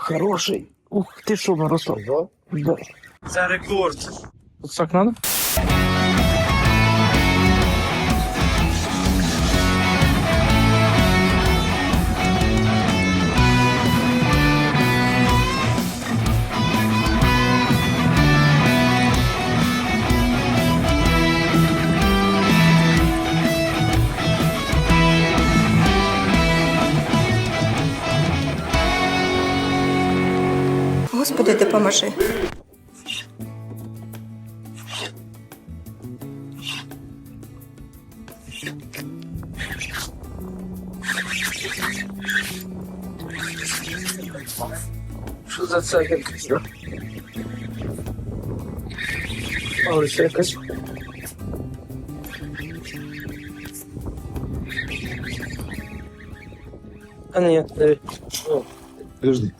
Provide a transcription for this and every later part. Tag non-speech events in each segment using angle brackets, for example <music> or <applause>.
Хороший. Ух ти що, Мирослав. Да. Це рекорд. Так надо? Господи, допоможи. Що за це якесь? Але це якась. А ні, диви. О, Подожди.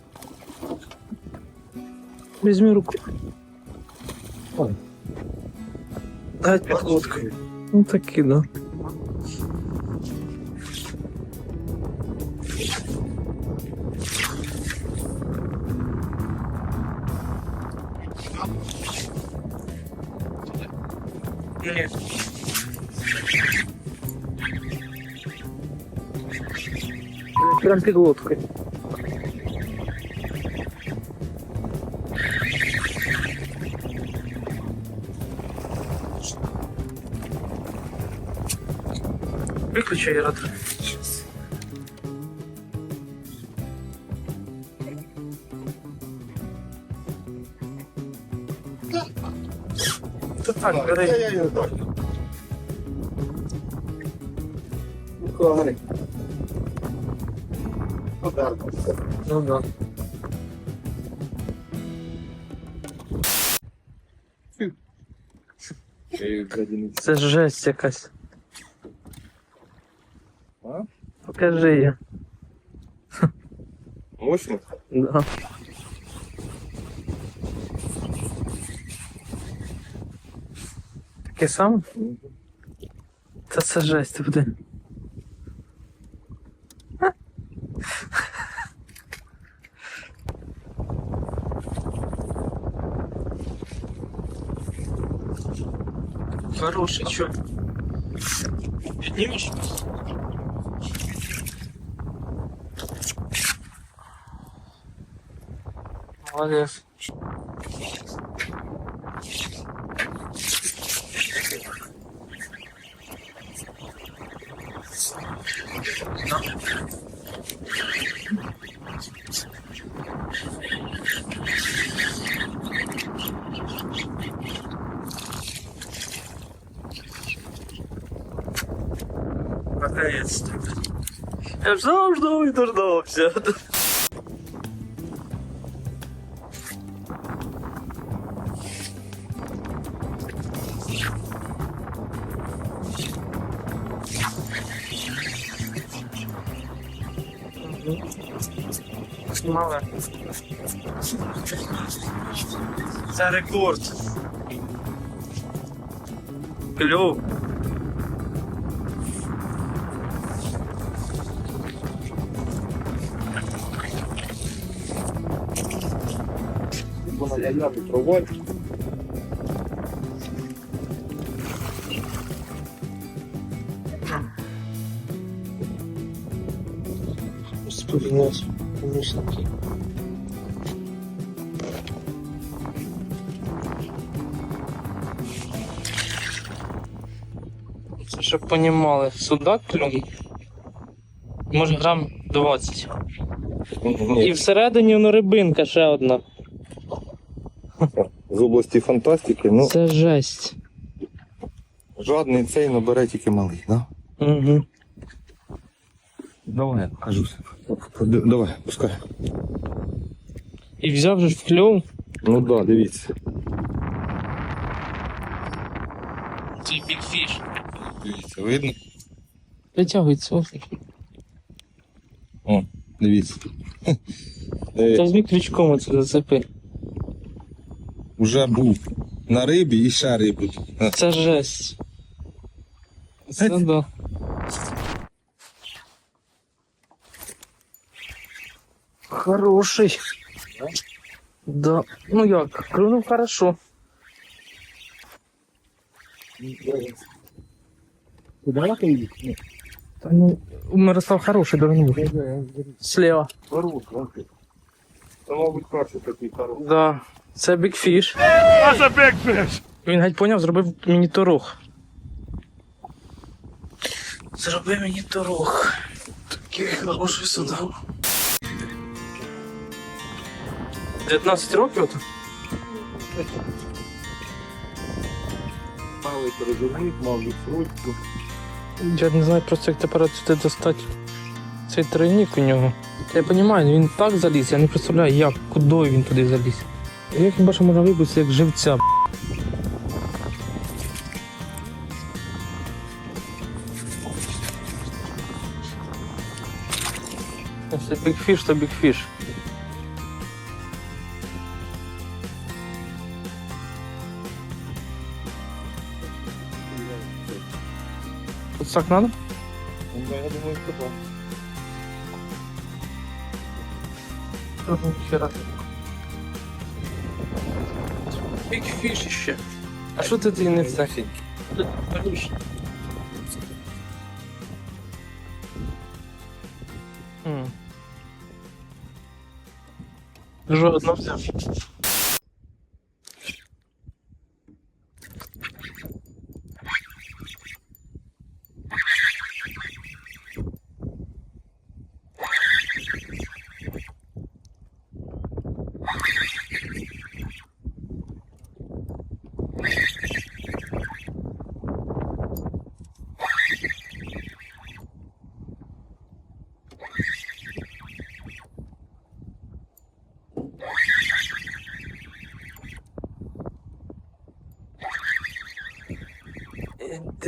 Візьми руку. Ой. Підлодку. Ну такі, да. Прям під лодкою. Выключи аэратор. Та так, бери. Ну да. Це жесть якась. Покажи її. Мощно? Да. Таке саме? Та це жесть буде. Хороший, чё? Поднимешь? Молодец. Наконец-то. Я ждал, ждал и дождался. Мало. Це рекорд. Кльов. Вона яяти проводь. Сподіваюсь, помічники. Це щоб понімали, судак клюнув. Може грам 20. І всередині воно рибинка ще одна. з області фантастики, ну, Це жесть. жадний цей набере тільки малий, да? Угу. Давай, покажу. Д- Давай, пускай. І взяв же ж в клюв. Ну да, дивіться. Цей бігфіш. Дивіться, видно? Витягується офіг. О, дивіться. Е, Та візьми крючком оце зацепи. Уже був на рибі і ще риби. Е, Це жесть. Це да. Хороший. Да. Ну як, клюнув хорошо. Куда ты їх? Та ну, Мирослав хороший давно. Слева. Хорош, лапи. Це, мабуть, перший такий хороший. Да. Це бікфіш. That's a big fish! Він геть поняв, зробив мені торог. Зроби мені торог. Такий хороший судак. 19 років? Малий перезорник, мав відсрочку. Я не знаю просто як тепер сюди достати цей тройник у нього. Я розумію, він так заліз, я не представляю, як, куди він туди заліз. Як хіба що можна вибутися як живця. Якщо бікфіш, то бікфіш. Тут так надо? Ну, Я думаю, що так. Ще раз. Бікфіш ще. А що ти ти не. М. Жодно взяв.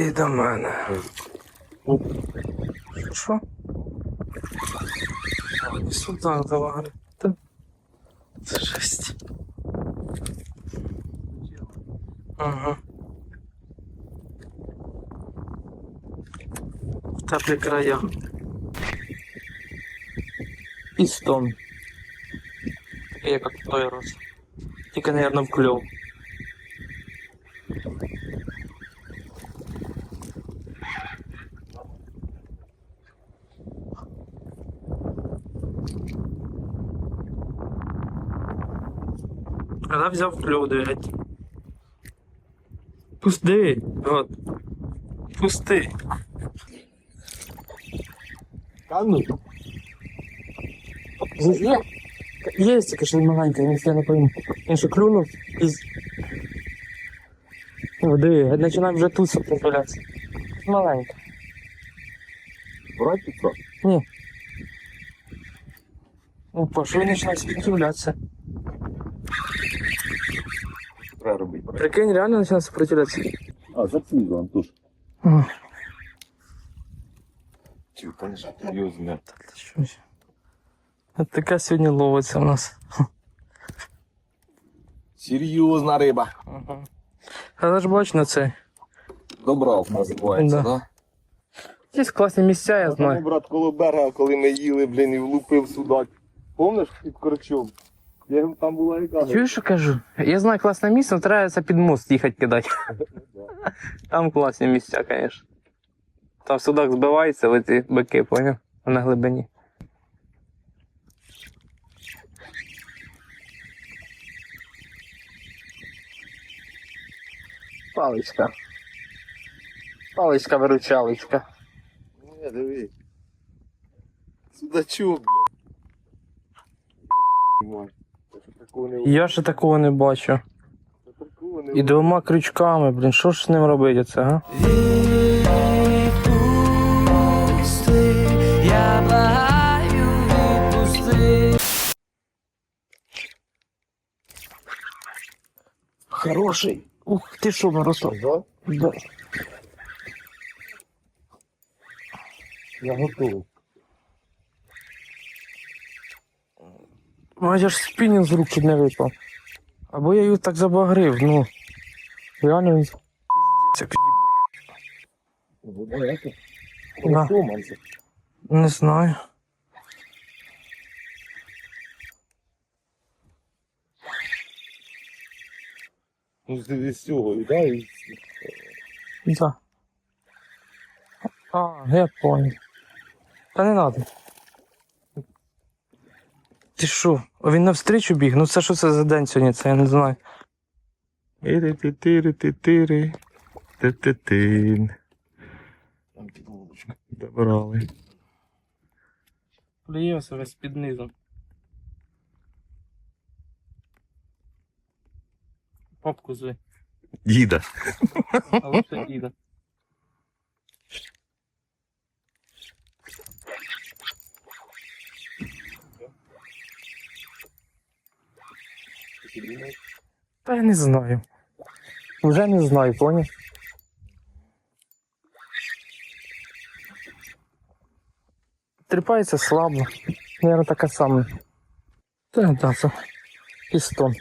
Іди до мене. Що? І сюди давай. Та- Це жесть. Ага. В теплі края. Пістон. Я як в той раз. Тільки, наверное, в кльов. Вона взяв кльов, дивить. Пусти. От. Пусти. Та ну, Є. Є тільки що маленька, я не пойму. Він що клюнув і... О, диви, починає вже тут сопротивлятися. Маленька. брать пітро. Опа, що він починає сопротивлятися? Треба робити. Прикинь, реально починає сопротивлятися. А, запізно, Антуш. О, Тю, там же серйозно. та щось. От така сьогодні ловиться у нас. Серйозна риба. Ага. Але ж бач на це. Добрав, називається, Да. да? Є класні місця, я Тому, знаю. брат, коло берега, коли ми їли, блін, і влупив судак. Помниш під корчом? Я там була яка. Чуєш, що кажу? Я знаю класне місце, але треба під мост їхати кидати. <laughs> Там класні місця, звісно. Там судак збивається, в ці бики, поняв? На глибині. Паличка. Паличка виручалочка. Не, диви. Судачок, блядь. Такого не Я ще такого не бачу. такого не І двома крючками, блін, що ж з ним робити це, га? Відпусти, я благаю, відпусти. Хороший. Ух, ти що, Мирослав? Да? Да. Я готовий. Ну, Майже ж спінінг з руки не випав. Або я його так забагрив, ну. Реально він це Да. Не знаю. Ну, з цього, і да? і- Да. А, я понял. Та не надо. Ти що? Він навстрічу біг? Ну це що це за день сьогодні? Це я не знаю. Іри-ти-тири-ти-тири. Ти-ти-тин. Там підводочка. Добрали. Плюємося весь під низом. Папку зви. Діда. А лучше діда. Та я не знаю. Вже не знаю, поняв? Тріпається слабо. Наверно, така сама. Та, да, це пістон.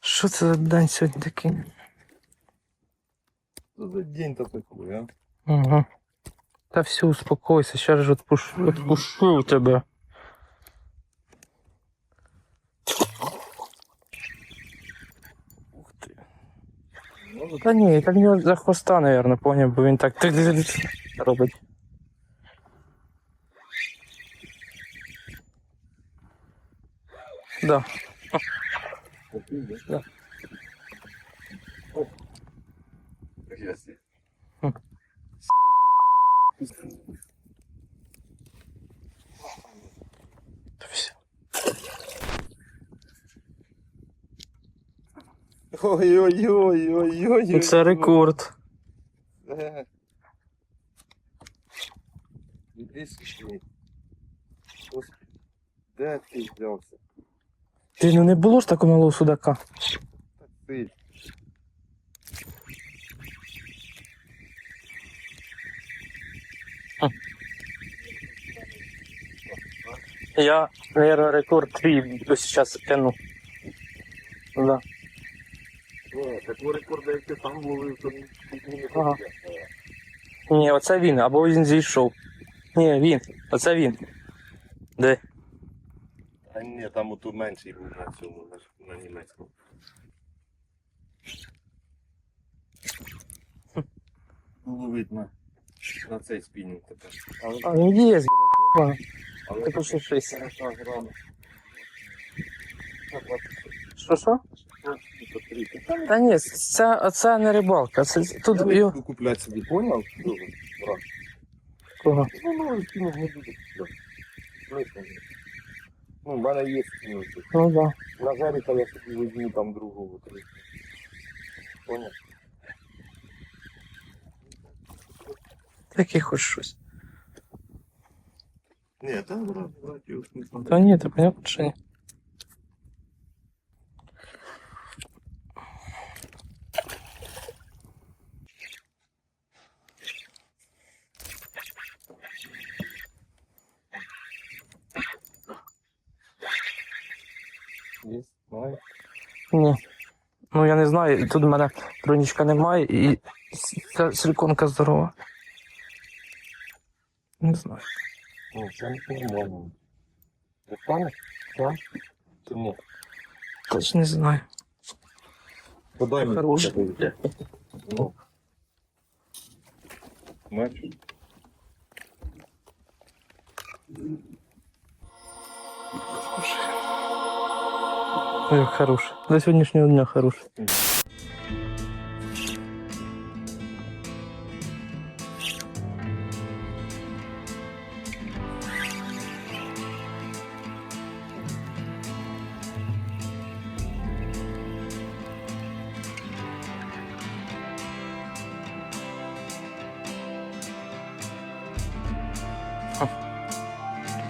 Що це за день сьогодні такий? Що за день-то такой, а? Ага. Та все, успокойся, сейчас же отпушу, отпушу тебе. Ух ти. Та ні, так нього за хвоста, наверное, поняв, бо він так робить. Да. Да. Ой-ой-ой-ой-ой. Це рекорд. Е. Де ти взявся? Ти ну не було ж такого малого судака. Ти. Я, наверное, рекорд твій до сейчас тяну. Да. Такого як ти ловив, то ні- Ага. Ні, оце він, або він зійшов. Ні, він, оце він. Де? А ні, там ото менший був на цьому, на, німецькому. Ловить на, на цей спінінг тепер. Але, А він є, але ти почти 60. 40 грамів. На 20 Що що? Та ні, це, це не рибалка. Це, тут Я його... буду купляти собі, поняв? Дуже, брат. Кого? Ну, ну, спінінг не буду купляти. Смисл ні. Ну, в мене є спінінг. Ну да. На жаріка я собі візьму там другого. Поняв? Такий хоч щось. Ні, там смисл. Та ні, ти понятно, що ні. Ні. Ну я не знаю, тут в мене бронічка немає і ця силіконка здорова. Не знаю. Ну, це не нормально. Ти пане? Так? Ти ні. Теж не знаю. Подай мені. Хороший. такий. Ну. Меч. Ой, як хорош. До сьогоднішнього дня хорош.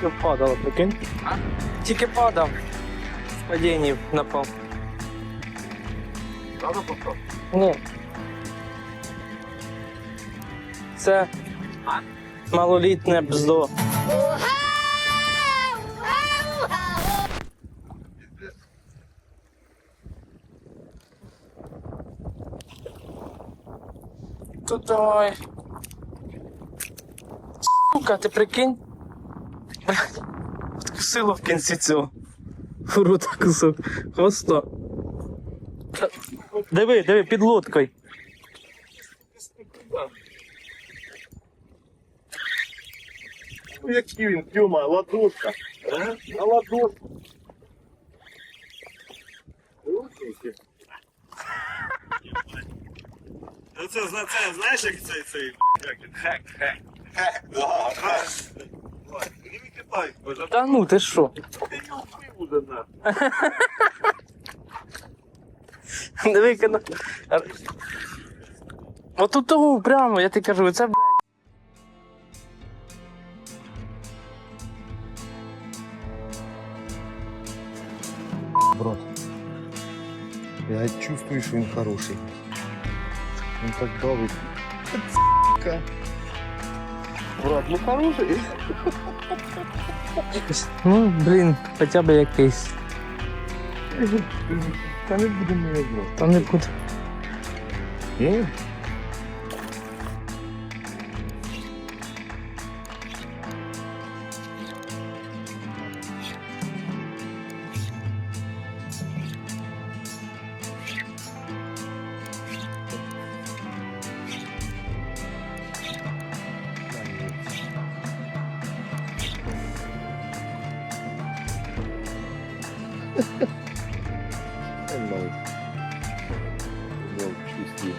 тільки впадало, прикинь? Тільки падав. З падінням напав. Надо попав. Ні. Це малолітне бздо. Тут давай. Сука, ти прикинь? Блядь, Откусило в кінці цього. Фурута кусок. Хвоста. Диви, диви, під лодкою. Ну який він, Тьома, ладошка. На ладошку. Ручники. Ну це, це знаєш, як цей цей як він? хек, хек. Да, Та ну ти що? ти не вбив уже на. Диви, кана. Отут того прямо, я тобі кажу, це блядь. Брат, я чувствую, що він хороший. Він так давить. Ц**ка. Брат, ну хороший. Ну, блін, хоча б якийсь. Та не буде мене брат. Та не буде. Ну, чувствую.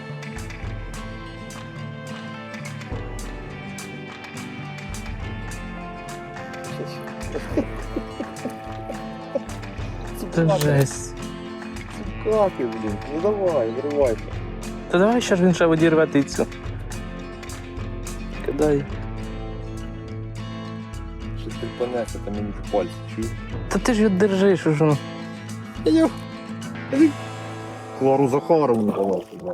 Це жесть. Как ты, блин? Ну давай, вырывайся. Та давай ще ж він ще одірве тицю. Кидай. Что ты понесся, там мені в пальці, чуєш? Та ти ж його держиш уже. ну. Клару Захаровну давай сюди.